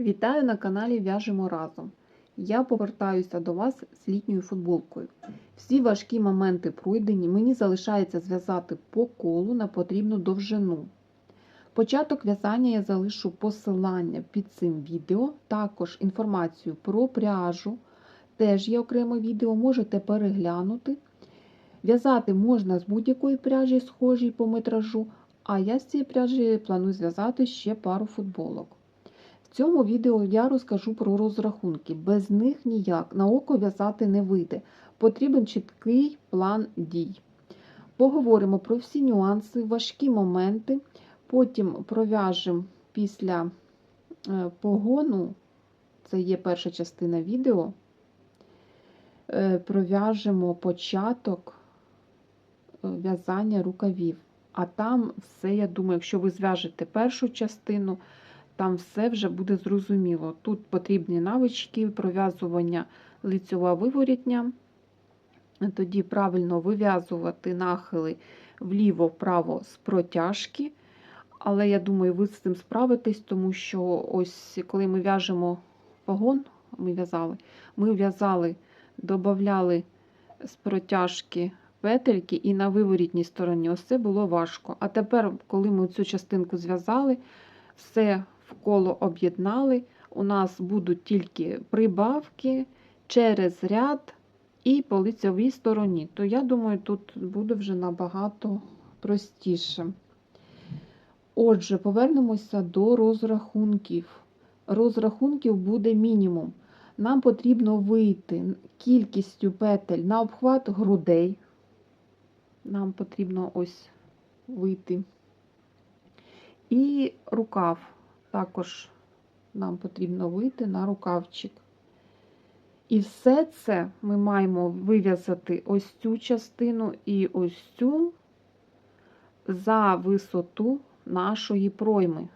Вітаю на каналі В'яжемо разом. Я повертаюся до вас з літньою футболкою. Всі важкі моменти пройдені, мені залишається зв'язати по колу на потрібну довжину. Початок в'язання я залишу посилання під цим відео, також інформацію про пряжу. Теж є окреме відео, можете переглянути. В'язати можна з будь-якої пряжі, схожій по метражу, а я з цієї пряжі планую зв'язати ще пару футболок. В цьому відео я розкажу про розрахунки. Без них ніяк на око в'язати не вийде. Потрібен чіткий план дій. Поговоримо про всі нюанси, важкі моменти. Потім пров'яжемо після е, погону, це є перша частина відео. е, Пров'яжемо початок е, в'язання рукавів. А там все, я думаю, якщо ви зв'яжете першу частину, там все вже буде зрозуміло. Тут потрібні навички пров'язування лицьова виворітня, тоді правильно вив'язувати нахили вліво-вправо з протяжки. Але я думаю, ви з цим справитесь, тому що ось коли ми в'яжемо погон, ми в'язали, ми в'язали, додавали з протяжки петельки і на виворітній стороні. Ось це було важко. А тепер, коли ми цю частинку зв'язали, все вколо об'єднали, у нас будуть тільки прибавки через ряд і по лицевій стороні. То я думаю, тут буде вже набагато простіше. Отже, повернемося до розрахунків. Розрахунків буде мінімум. Нам потрібно вийти кількістю петель на обхват грудей. Нам потрібно ось вийти. І рукав. Також нам потрібно вийти на рукавчик. І все це ми маємо вив'язати ось цю частину і ось цю за висоту нашої пройми.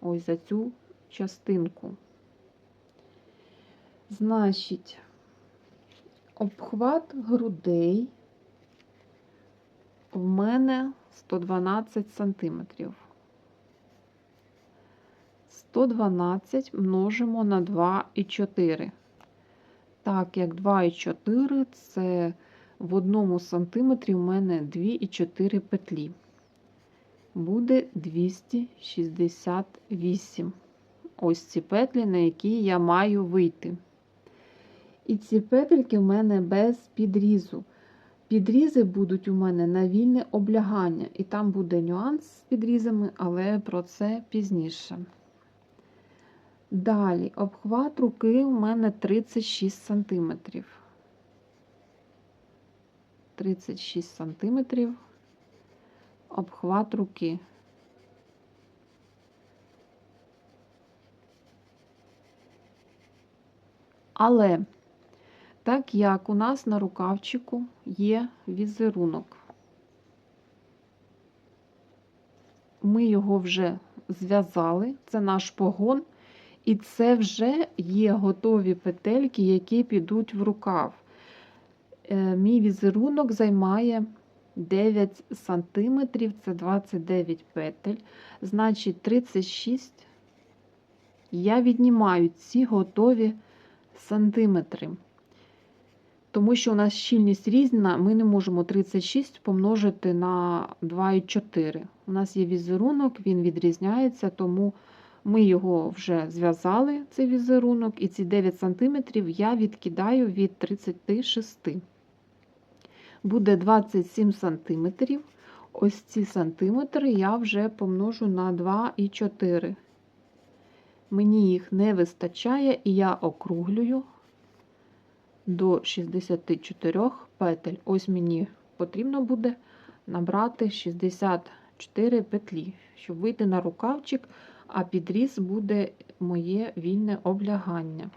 Ось за цю частинку. Значить, обхват грудей в мене 112 сантиметрів. 112 множимо на 2,4. Так, як 2,4 це в одному сантиметрі в мене 2,4 петлі. Буде 268. Ось ці петлі, на які я маю вийти. І ці петельки в мене без підрізу. Підрізи будуть у мене на вільне облягання. І там буде нюанс з підрізами, але про це пізніше. Далі, обхват руки у мене 36 см. 36 см обхват руки. Але, так як у нас на рукавчику є візерунок, ми його вже зв'язали, це наш погон. І це вже є готові петельки, які підуть в рукав. Е, Мій візерунок займає 9 см, це 29 петель. Значить, 36 я віднімаю ці готові сантиметри. Тому що у нас щільність різна, ми не можемо 36 помножити на 2,4. У нас є візерунок, він відрізняється, тому. Ми його вже зв'язали, цей візерунок, і ці 9 см я відкидаю від 36. Буде 27 см. Ось ці сантиметри я вже помножу на 2,4. Мені їх не вистачає, і я округлюю до 64 петель. Ось мені потрібно буде набрати 64 петлі, щоб вийти на рукавчик а підріз буде моє вільне облягання.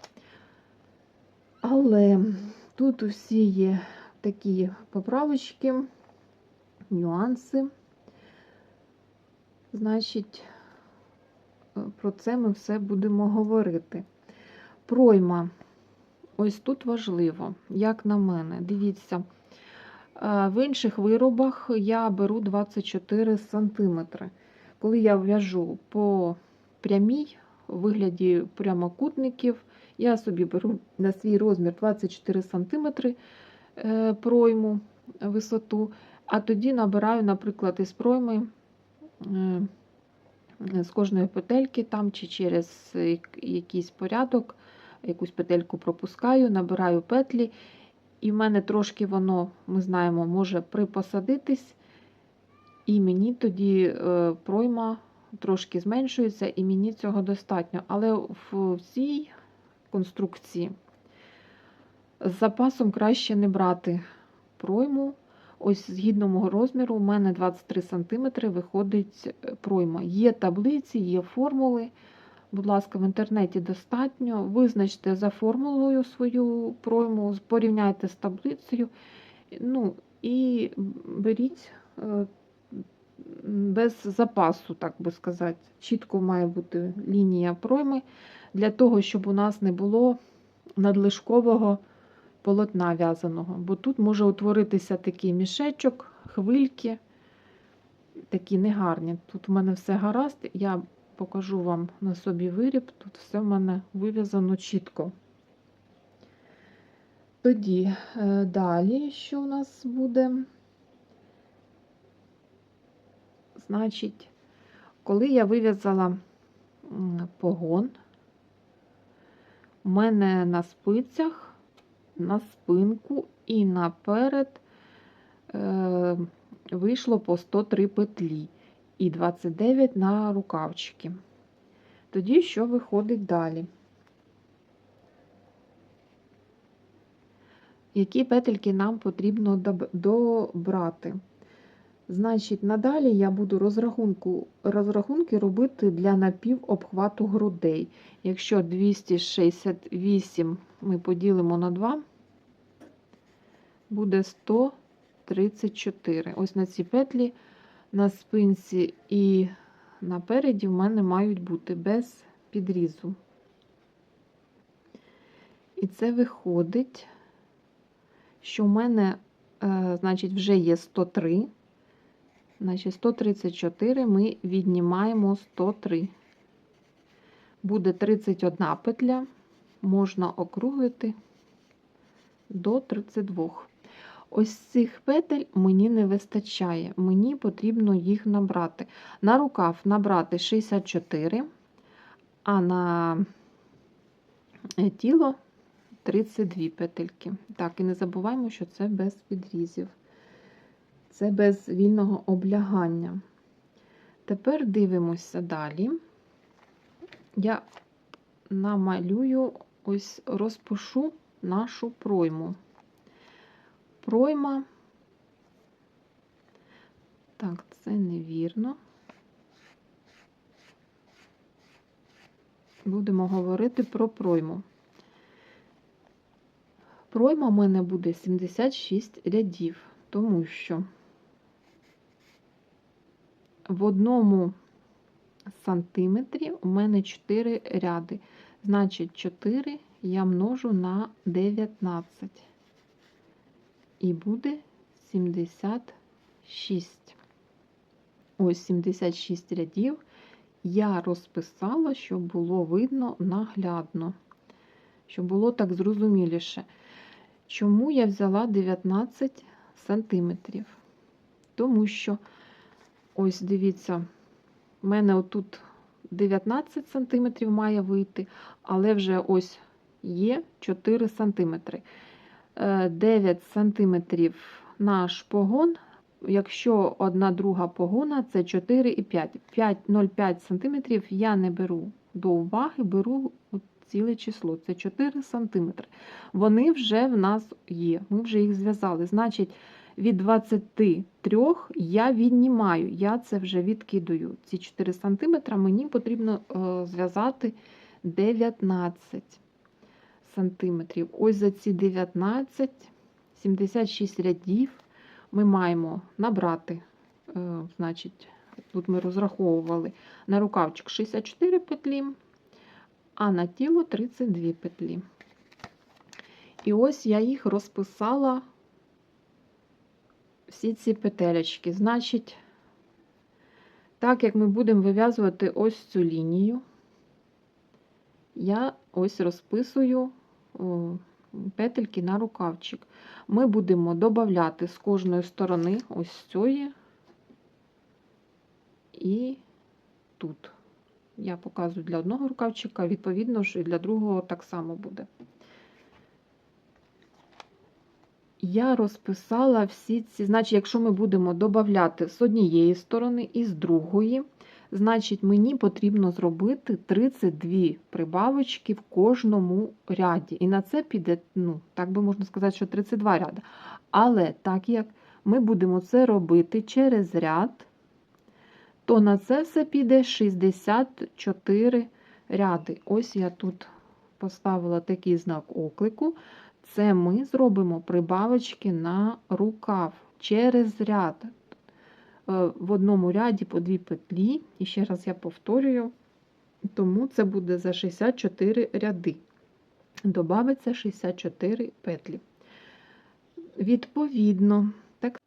Але тут усі є такі поправочки, нюанси. Значить, про це ми все будемо говорити. Пройма. Ось тут важливо, як на мене. Дивіться, в інших виробах я беру 24 см. Коли я в'яжу по прямій у вигляді прямокутників. Я собі беру на свій розмір 24 см е, пройму висоту, а тоді набираю, наприклад, із пройми е, з кожної петельки там чи через якийсь порядок, якусь петельку пропускаю, набираю петлі, і в мене трошки воно, ми знаємо, може припосадитись, і мені тоді е, пройма трошки зменшується, і мені цього достатньо. Але в цій конструкції з запасом краще не брати пройму. Ось згідно мого розміру, у мене 23 см виходить е, пройма. Є таблиці, є формули. Будь ласка, в інтернеті достатньо. Визначте за формулою свою пройму, порівняйте з таблицею. Ну, і беріть е, без запасу, так би сказати. Чітко має бути лінія пройми для того, щоб у нас не було надлишкового полотна в'язаного. Бо тут може утворитися такий мішечок, хвильки, такі негарні. Тут в мене все гаразд. Я покажу вам на собі виріб. Тут все в мене вив'язано чітко. Тоді е, далі, що у нас буде? Значить, коли я вив'язала погон, у мене на спицях, на спинку і наперед е, вийшло по 103 петлі і 29 на рукавчики. Тоді що виходить далі? Які петельки нам потрібно добрати? Значить, надалі я буду розрахунку, розрахунки робити для напівобхвату грудей. Якщо 268 ми поділимо на 2, буде 134. Ось на ці петлі на спинці і напереді в мене мають бути без підрізу. І це виходить, що в мене, е, значить, вже є 103. Значить, 134 ми віднімаємо 103. Буде 31 петля, можна округлити до 32. Ось цих петель мені не вистачає, мені потрібно їх набрати. На рукав набрати 64, а на е, тіло 32 петельки. Так, і не забуваємо, що це без підрізів. Це без вільного облягання. Тепер дивимося далі. Я намалюю, ось розпишу нашу пройму. Пройма, так, це невірно. Будемо говорити про пройму. Пройма в мене буде 76 рядів, тому що в одному сантиметрі у мене 4 ряди. Значить, 4 я множу на 19. І буде 76. Ось 76 рядів я розписала, щоб було видно наглядно, щоб було так зрозуміліше. Чому я взяла 19 сантиметрів? Тому що Ось дивіться, в мене отут 19 см має вийти, але вже ось є 4 см. 9 см наш погон. Якщо одна друга погона, це 4,5. 0,5 см я не беру до уваги, беру ціле число. Це 4 см. Вони вже в нас є. Ми вже їх зв'язали. Значить, від 23 я віднімаю, я це вже відкидаю. Ці 4 см мені потрібно е, зв'язати 19 см. Ось за ці 19, 76 рядів ми маємо набрати, е, значить, тут ми розраховували на рукавчик 64 петлі, а на тіло 32 петлі. І ось я їх розписала всі ці петелечки. Значить, так як ми будемо вив'язувати ось цю лінію, я ось розписую петельки на рукавчик. Ми будемо додати з кожної сторони ось цієї і тут. Я показую для одного рукавчика, відповідно ж і для другого так само буде. Я розписала всі ці, значить, якщо ми будемо додати з однієї сторони і з другої, значить, мені потрібно зробити 32 прибавочки в кожному ряді. І на це піде, ну, так би можна сказати, що 32 ряди. Але так як ми будемо це робити через ряд, то на це все піде 64 ряди. Ось я тут поставила такий знак оклику. Це ми зробимо прибавочки на рукав через ряд. Е, В одному ряді по дві петлі. І ще раз я повторюю, тому це буде за 64 ряди. Добавиться 64 петлі. Відповідно, так,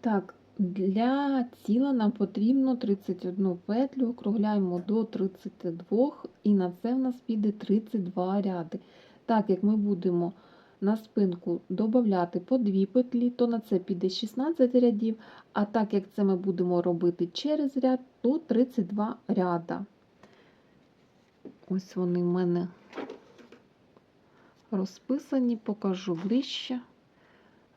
так, для тіла нам потрібно 31 петлю, округляємо до 32, і на це в нас піде 32 ряди. Так як ми будемо на спинку додати по 2 петлі, то на це піде 16 рядів, а так як це ми будемо робити через ряд, то 32 ряда. Ось вони в мене розписані, покажу ближче.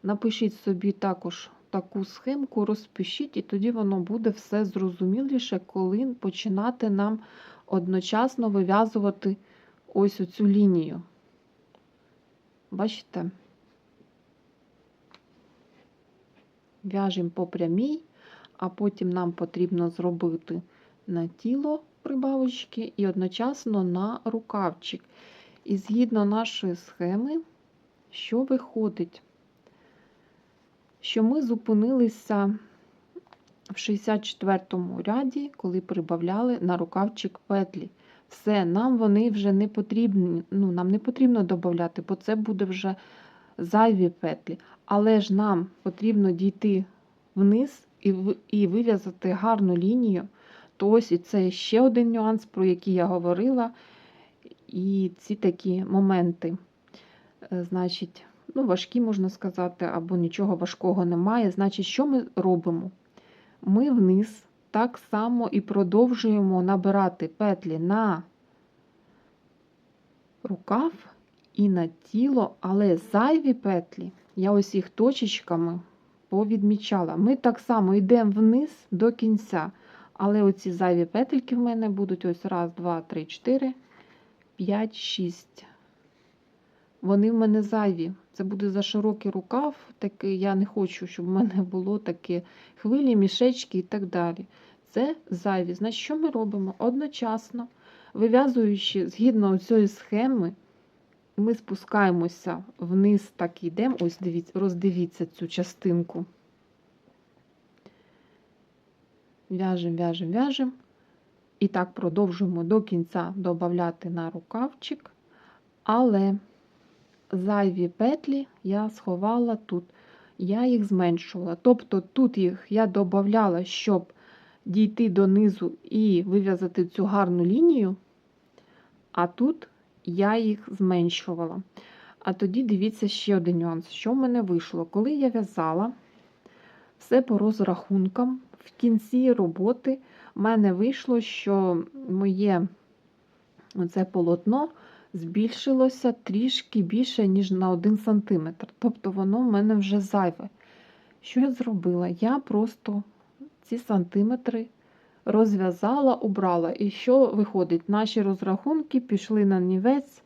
Напишіть собі також таку схемку, розпишіть, і тоді воно буде все зрозуміліше, коли починати нам одночасно вив'язувати ось оцю лінію. Бачите? В'яжемо по прямій, а потім нам потрібно зробити на тіло прибавочки і одночасно на рукавчик. І згідно нашої схеми, що виходить? Що ми зупинилися в 64 ряді, коли прибавляли на рукавчик петлі. Все, нам вони вже не потрібні, ну, нам не потрібно додати, бо це буде вже зайві петлі. Але ж нам потрібно дійти вниз і і вив'язати гарну лінію. То ось і це ще один нюанс, про який я говорила. І ці такі моменти, е, значить, ну, важкі, можна сказати, або нічого важкого немає. Значить, що ми робимо? Ми вниз так само і продовжуємо набирати петлі на рукав і на тіло, але зайві петлі, я ось їх точечками повідмічала. Ми так само йдемо вниз до кінця. Але оці зайві петельки в мене будуть ось раз, два, три, чотири, п'ять, шість. Вони в мене зайві. Це буде за широкий рукав. Такий, я не хочу, щоб в мене було такі хвилі, мішечки і так далі. Це зайві. Значить, що ми робимо? Одночасно, вив'язуючи згідно цієї схеми, ми спускаємося вниз, так йдемо. Ось дивіться, роздивіться цю частинку. В'яжемо, в'яжемо, в'яжемо. І так продовжуємо до кінця додати на рукавчик. Але зайві петлі я сховала тут, я їх зменшувала. Тобто тут їх я додавала, щоб дійти до низу і вив'язати цю гарну лінію, а тут я їх зменшувала. А тоді дивіться ще один нюанс, що в мене вийшло. Коли я в'язала все по розрахункам, в кінці роботи в мене вийшло, що моє це полотно збільшилося трішки більше, ніж на 1 см. Тобто воно в мене вже зайве. Що я зробила? Я просто ці сантиметри розв'язала, убрала. І що виходить? Наші розрахунки пішли на нівець.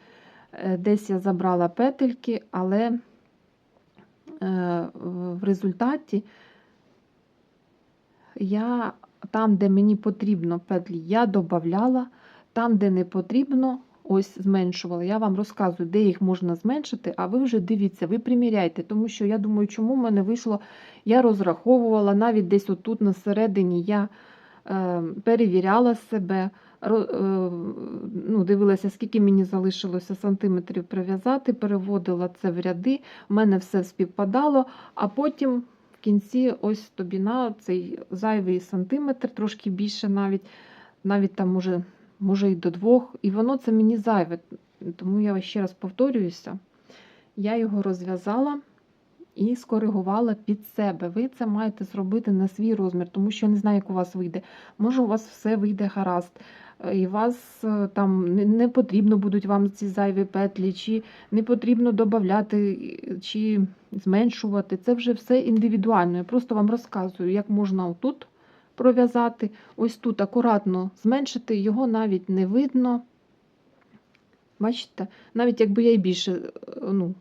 Е, Десь я забрала петельки, але е, в результаті я там, де мені потрібно петлі, я додавала, там, де не потрібно, ось зменшувала. Я вам розказую, де їх можна зменшити, а ви вже дивіться, ви приміряйте, тому що я думаю, чому в мене вийшло, я розраховувала, навіть десь отут на середині я е, перевіряла себе, ро- е, ну, дивилася, скільки мені залишилося сантиметрів прив'язати, переводила це в ряди, в мене все співпадало, а потім в кінці ось тобі на цей зайвий сантиметр, трошки більше навіть, навіть там може може і до двох. І воно це мені зайве. Тому я ще раз повторююся. Я його розв'язала і скоригувала під себе. Ви це маєте зробити на свій розмір, тому що я не знаю, як у вас вийде. Може, у вас все вийде гаразд, е, і вас е, там не, не потрібно будуть вам ці зайві петлі, чи не потрібно додати, чи зменшувати. Це вже все індивідуально. Я просто вам розказую, як можна отут пров'язати, ось тут акуратно зменшити, його навіть не видно. Бачите, навіть якби я і більше е, ну,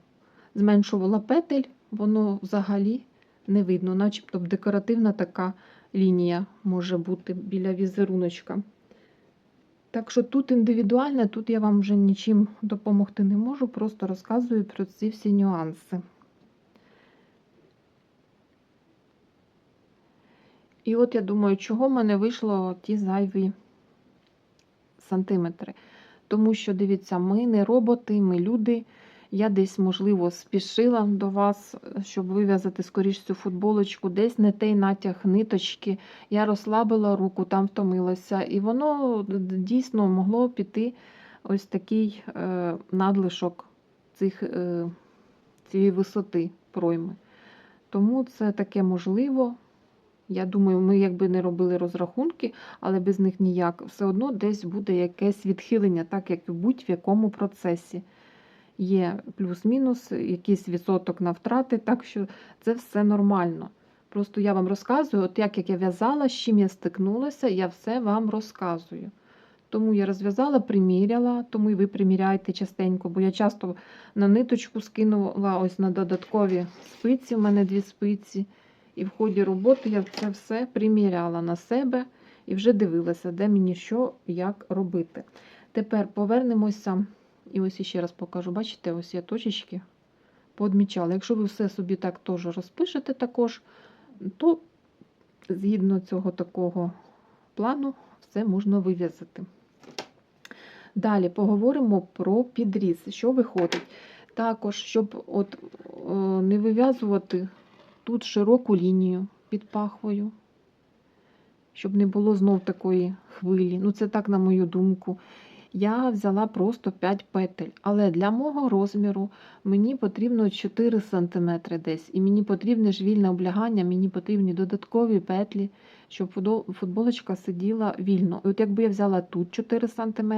зменшувала петель, воно взагалі не видно, начебто декоративна така лінія може бути біля візеруночка. Так що тут індивідуально, тут я вам вже нічим допомогти не можу, просто розказую про ці всі нюанси. І от я думаю, чого в мене вийшло ті зайві сантиметри. Тому що, дивіться, ми не роботи, ми люди. Я десь, можливо, спішила до вас, щоб вив'язати скоріш цю футболочку, десь не той натяг ниточки. Я розслабила руку, там втомилася. І воно дійсно могло піти ось такий е, надлишок цих, е, цієї висоти пройми. Тому це таке можливо. Я думаю, ми якби не робили розрахунки, але без них ніяк. Все одно десь буде якесь відхилення, так як і будь-якому процесі. Є плюс-мінус, якийсь відсоток на втрати, так що це все нормально. Просто я вам розказую, от як, як я в'язала, з чим я стикнулася, я все вам розказую. Тому я розв'язала, приміряла, тому і ви приміряєте частенько, бо я часто на ниточку скинула ось на додаткові спиці, в мене дві спиці. І в ході роботи я це все приміряла на себе і вже дивилася, де мені що, як робити. Тепер повернемося, і ось іще раз покажу. Бачите, ось я точечки поодмічала. Якщо ви все собі так теж розпишете, також, то згідно цього такого плану, все можна вив'язати. Далі поговоримо про підріз, що виходить. Також, щоб от, о, не вив'язувати тут широку лінію під пахвою, щоб не було знов такої хвилі. Ну, це так, на мою думку. Я взяла просто 5 петель, але для мого розміру мені потрібно 4 см десь. І мені потрібне вільне облягання, мені потрібні додаткові петлі, щоб футболочка сиділа вільно. І от якби я взяла тут 4 см,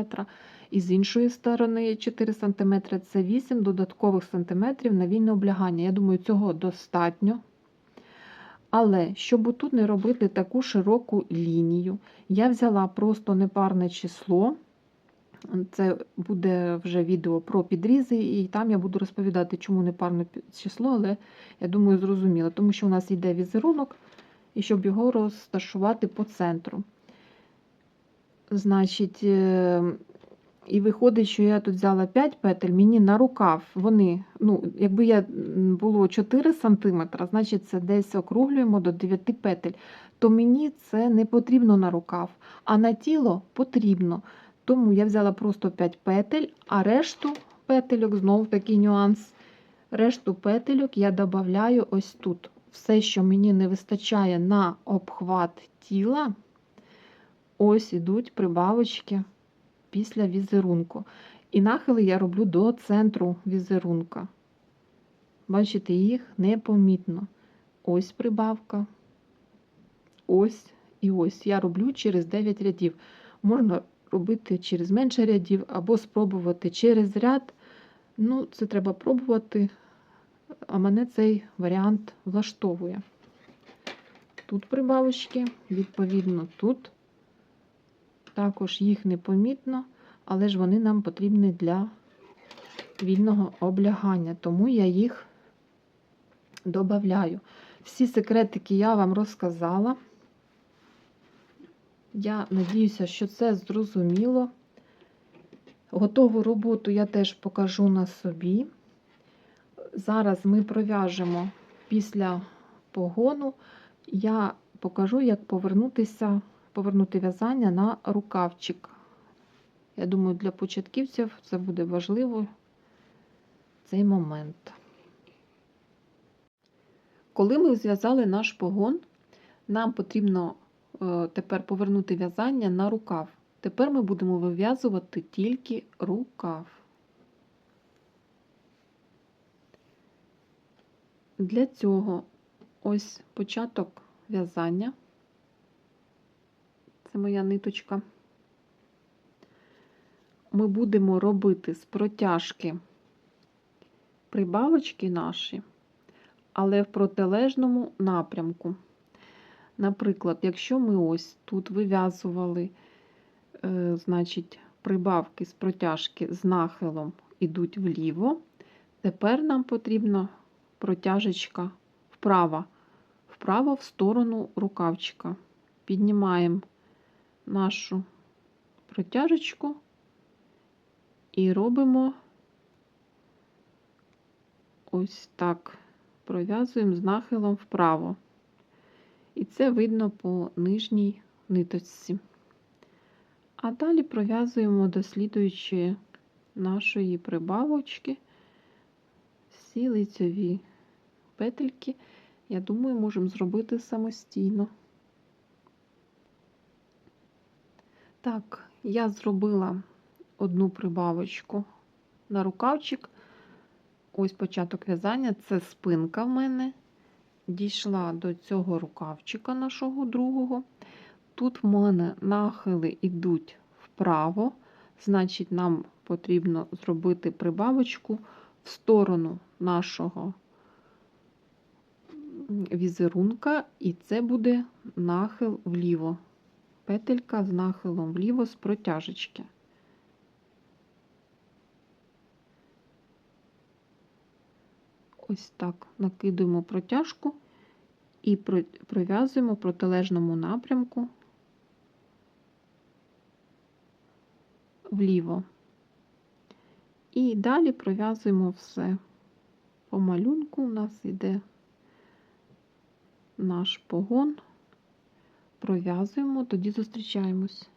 і з іншої сторони 4 см, це 8 додаткових сантиметрів на вільне облягання. Я думаю, цього достатньо. Але щоб тут не робити таку широку лінію, я взяла просто непарне число. Це буде вже відео про підрізи, і там я буду розповідати, чому непарне число, але я думаю, зрозуміло, тому що у нас йде візерунок, і щоб його розташувати по центру. Значить, е, і виходить, що я тут взяла 5 петель, мені на рукав вони, ну, якби я було 4 см, значить це десь округлюємо до 9 петель, то мені це не потрібно на рукав, а на тіло потрібно. Тому я взяла просто 5 петель, а решту петельок, знову такий нюанс. Решту петельок я додаю ось тут. Все, що мені не вистачає на обхват тіла, ось ідуть прибавочки після візерунку. І нахили я роблю до центру візерунка. Бачите, їх непомітно. Ось прибавка, ось і ось. Я роблю через 9 рядів. Можна робити через менше рядів, або спробувати через ряд. Ну, це треба пробувати, а мене цей варіант влаштовує. Тут прибавочки, відповідно, тут також їх непомітно, але ж вони нам потрібні для вільного облягання, тому я їх додаю. Всі секретики я вам розказала. Я надіюся, що це зрозуміло. Готову роботу я теж покажу на собі. Зараз ми пров'яжемо після погону, я покажу, як повернутися, повернути в'язання на рукавчик. Я думаю, для початківців це буде важливо цей момент. Коли ми зв'язали наш погон, нам потрібно Е, тепер повернути в'язання на рукав. Тепер ми будемо вив'язувати тільки рукав. Для цього ось початок в'язання. Це моя ниточка. Ми будемо робити з протяжки прибавочки наші, але в протилежному напрямку. Наприклад, якщо ми ось тут вив'язували, е, значить, прибавки з протяжки з нахилом ідуть вліво, тепер нам потрібна протяжечка вправо, вправо в сторону рукавчика. Піднімаємо нашу протяжечку і робимо ось так, пров'язуємо з нахилом вправо. І це видно по нижній ниточці. А далі пров'язуємо до слідуючої нашої прибавочки всі лицьові петельки, я думаю, можемо зробити самостійно. Так, я зробила одну прибавочку на рукавчик. Ось початок в'язання, це спинка в мене. Дійшла до цього рукавчика нашого другого. Тут в мене нахили йдуть вправо, значить, нам потрібно зробити прибавочку в сторону нашого візерунка, і це буде нахил вліво. Петелька з нахилом вліво з протяжечки. Ось так накидуємо протяжку і пров'язуємо в протилежному напрямку вліво. І далі пров'язуємо все. По малюнку у нас йде наш погон, пров'язуємо, тоді зустрічаємось.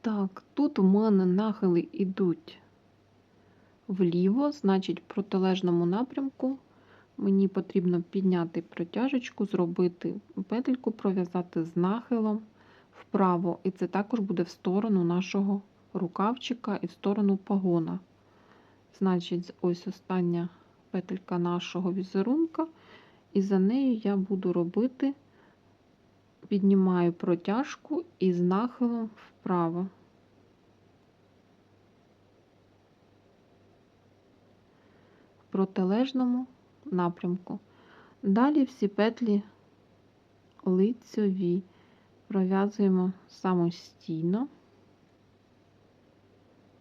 Так, тут у мене нахили йдуть вліво, значить, в протилежному напрямку мені потрібно підняти протяжечку, зробити петельку, пров'язати з нахилом вправо, і це також буде в сторону нашого рукавчика і в сторону погона. Значить, ось остання петелька нашого візерунка, і за нею я буду робити, піднімаю протяжку і з нахилом вправо. В протилежному напрямку. Далі всі петлі лицьові пров'язуємо самостійно.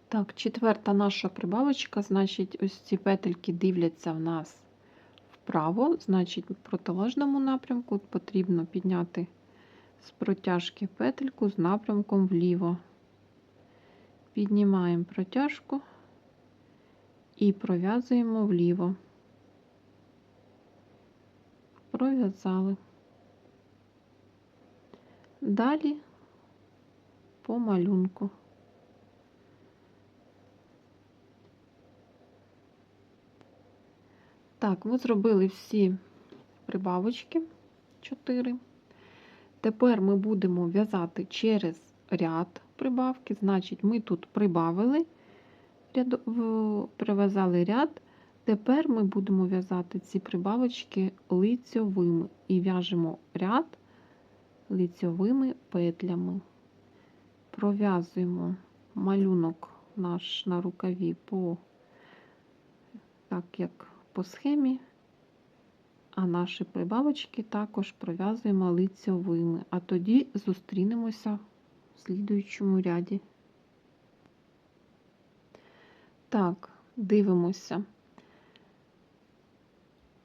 Так, четверта наша прибавочка, значить, ось ці петельки дивляться в нас вправо, значить, в протилежному напрямку потрібно підняти з протяжки петельку з напрямком вліво. Піднімаємо протяжку і пров'язуємо вліво. Пров'язали. Далі по малюнку. Так, ми зробили всі прибавочки 4. Тепер ми будемо в'язати через ряд прибавки, значить, ми тут прибавили, прив'язали ряд. Тепер ми будемо в'язати ці прибавочки лицьовими і в'яжемо ряд лицьовими петлями. Пров'язуємо малюнок наш на рукаві по так, як по схемі, а наші прибавочки також пров'язуємо лицьовими, а тоді зустрінемося в слідуючому ряді. Так, дивимося.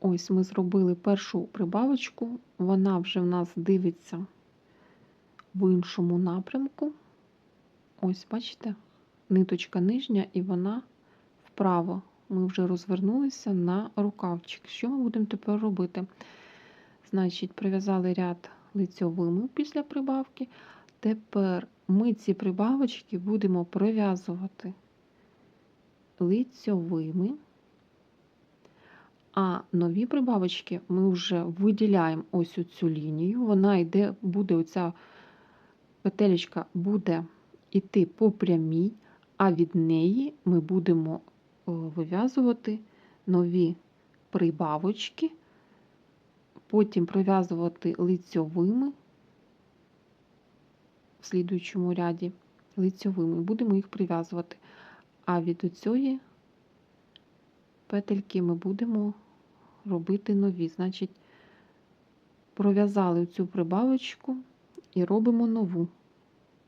Ось ми зробили першу прибавочку, вона вже в нас дивиться в іншому напрямку. Ось, бачите, ниточка нижня, і вона вправо ми вже розвернулися на рукавчик. Що ми будемо тепер робити? Значить, прив'язали ряд лицьовими після прибавки. Тепер ми ці прибавочки будемо пров'язувати лицьовими, а нові прибавочки ми вже виділяємо ось цю лінію. Вона йде, буде оця петелечка буде йти по прямій, а від неї ми будемо вив'язувати нові прибавочки, потім пров'язувати лицьовими в слідуючому ряді лицьовими, будемо їх прив'язувати. А від цієї петельки ми будемо робити нові. Значить, пров'язали цю прибавочку і робимо нову.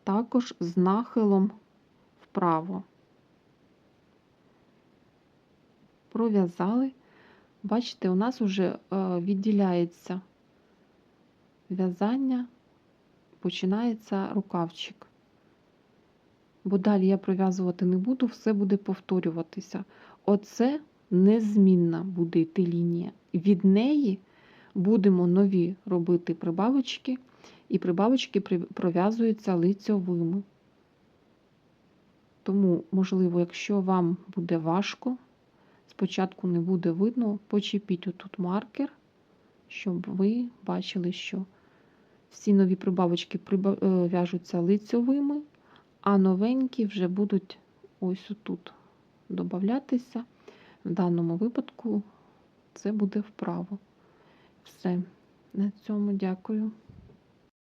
Також з нахилом вправо. Пров'язали. Бачите, у нас вже е, відділяється в'язання, починається рукавчик. Бо далі я пров'язувати не буду, все буде повторюватися. Оце незмінна буде йти лінія. Від неї будемо нові робити прибавочки, і прибавочки при- пров'язуються лицьовими. Тому, можливо, якщо вам буде важко, спочатку не буде видно, почепіть отут маркер, щоб ви бачили, що всі нові прибавочки е, в'яжуться лицьовими, а новенькі вже будуть ось отут додатися. В даному випадку це буде вправо. Все. На цьому дякую.